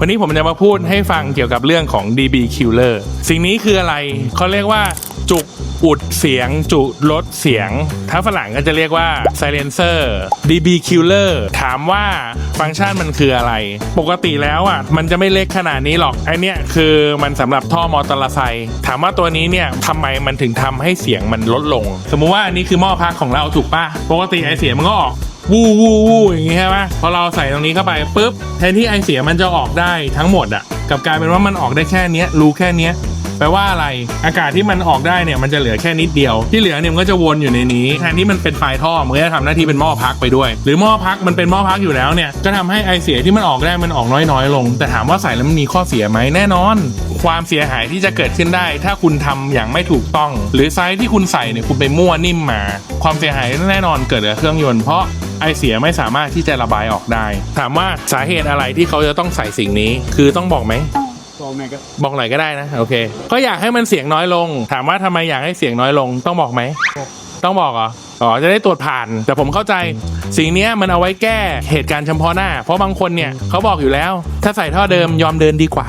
วันนี้ผมจะมาพูดให้ฟังเกี่ยวกับเรื่องของ DB Killer สิ่งนี้คืออะไรเขาเรียกว่าจุกอุดเสียงจุลดเสียง ถ้าฝรั่งก็จะเรียกว่า silencer DB Killer ถามว่าฟังก์ชันมันคืออะไร ปกติแล้วอะมันจะไม่เล็กขนาดนี้หรอกไอเนี้ยคือมันสำหรับท่อมอเตอร์ไซค์ถามว่าตัวนี้เนี่ยทำไมมันถึงทำให้เสียงมันลดลง สมมุติว่าอันนี้คือหม้อพักของเราถูกปะปกติไอเสียงมันก็ออก วูวูวูอย่างงี้ใช่ปะพอเราใส่ตรงนี้เข้าไปปุ๊บแทนที่ไอเสียมันจะออกได้ทั้งหมดอะกับกลายเป็นว่ามันออกได้แค่เนี้ยรูแค่เนี้ยแปลว่าอะไรอากาศที่มันออกได้เนี่ยมันจะเหลือแค่นิดเดียว ที่เหลือเนี่ยมันก็จะวนอยู่ในนี้แทนที่มันเป็นปลายท่อมันก็จะทำหน้าที่เป็นหม้อพักไปด้วย หรือหม้อพักมันเป็นหม้อพักอยู่แล้วเนี่ยก็ทำให้ไอเสียที่มันออกได้มันออกน้อยๆลง แต่ถามว่าใส่แล้วมันมีข้อเสียไหมแน่นอน ความเสียหายที่จะเกิดขึ้นได้ ถ้าคุณทำอย่างไม่ถูกต้อง หรือไซส์ที่คุณใส่เนี่ยคุณไปมั่วนิ่มมา ความเสียหายแน่นอนเกิดกับเครื่องยนต์เพราะไอเสียไม่สามารถที่จะระบายออกได้ ถามว่าสาเหตุอะไรที่เขาจะต้องใส่สิ่งนี้ คือต้องบอกไหมบอกไงก็บอกหน่อยก็ได้นะโอเค ก็อยากให้มันเสียงน้อยลง ถามว่าทำไมอยากให้เสียงน้อยลง ต้องบอกไหมต้องบอกเหรออ๋อจะได้ตรวจผ่าน แต่ผมเข้าใจสิ่งเนี้ยมันเอาไว้แก้เหตุการณ์เฉพาะหน้า เพราะบางคนเนี่ยเขาบอกอยู่แล้ว ถ้าใส่ท่อเดิมยอมเดินดีกว่า